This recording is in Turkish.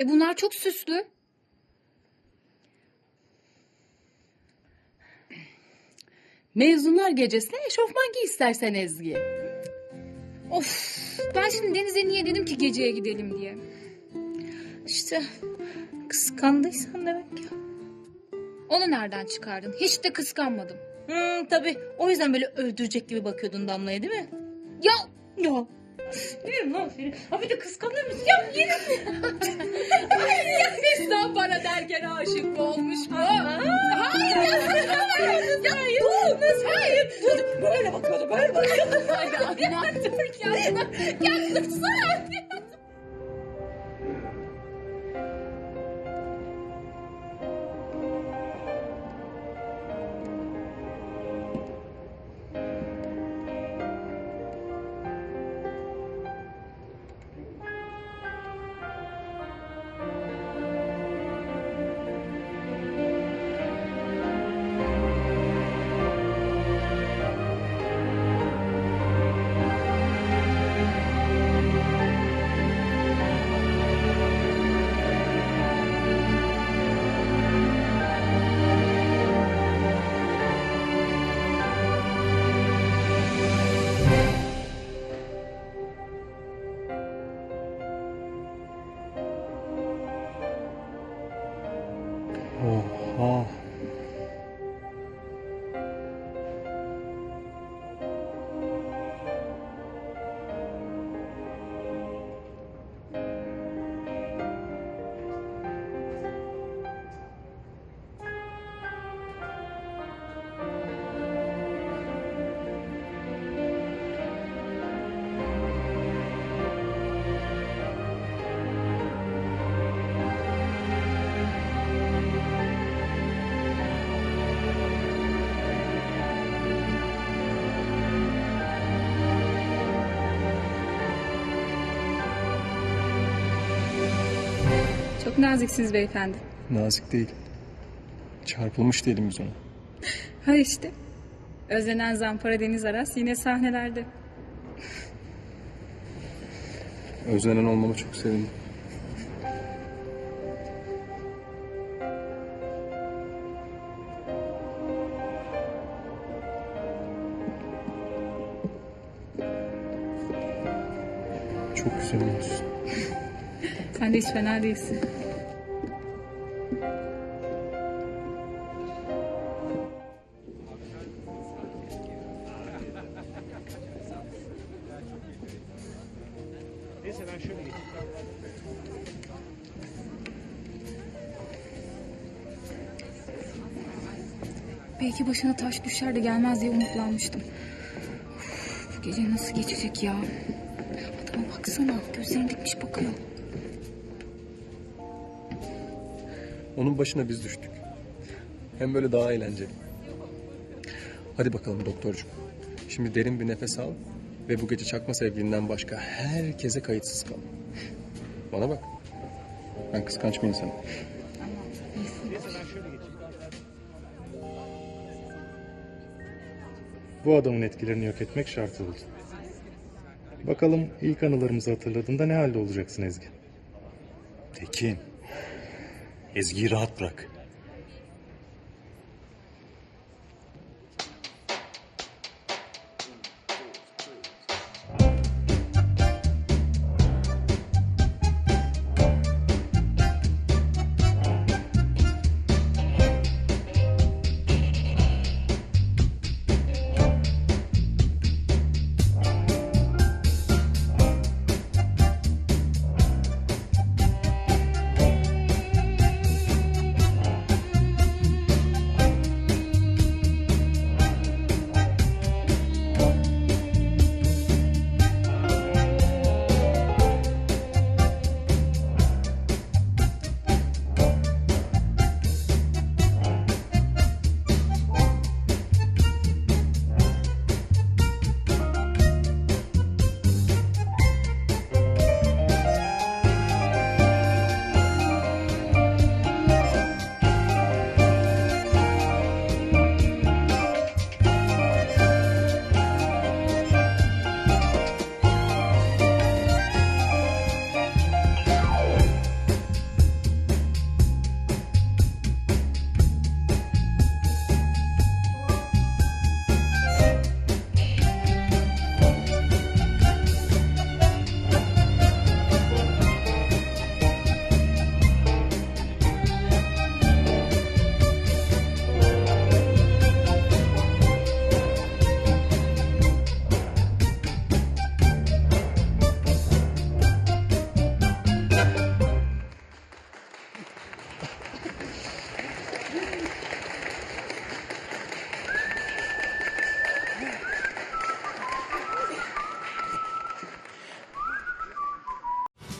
E bunlar çok süslü. Mezunlar gecesine eşofman giy istersen Ezgi. Of ben şimdi Deniz'e niye dedim ki geceye gidelim diye. İşte kıskandıysan demek ki. Onu nereden çıkardın? Hiç de kıskanmadım. Hmm, tabii o yüzden böyle öldürecek gibi bakıyordun Damla'ya değil mi? Ya Ya. Biliyorum lan seni. Ha bir de kıskanıyor musun? Ya yine Neslihan bana derken aşık olmuş mu? Böyle bakıyordu. Böyle bakıyordu. Hadi abi dur ya. Ya dursana. Oha. çok naziksiniz beyefendi. Nazik değil. Çarpılmış diyelim biz ona. Ha işte. Özlenen Zampara Deniz Aras yine sahnelerde. Özlenen olmama çok sevindim. Çok güzel olmuşsun. Sen de hiç fena değilsin. Belki başına taş düşer de gelmez diye umutlanmıştım. Uf, bu gece nasıl geçecek ya? Adama baksana gözlerini dikmiş bakıyor. Onun başına biz düştük. Hem böyle daha eğlenceli. Hadi bakalım doktorcuğum. Şimdi derin bir nefes al ve bu gece çakma sevgilinden başka herkese kayıtsız kal. Bana bak. Ben kıskanç bir insanım. Bu adamın etkilerini yok etmek şart oldu. Bakalım ilk anılarımızı hatırladığında ne halde olacaksın Ezgi? Tekin. Ezgi'yi rahat bırak.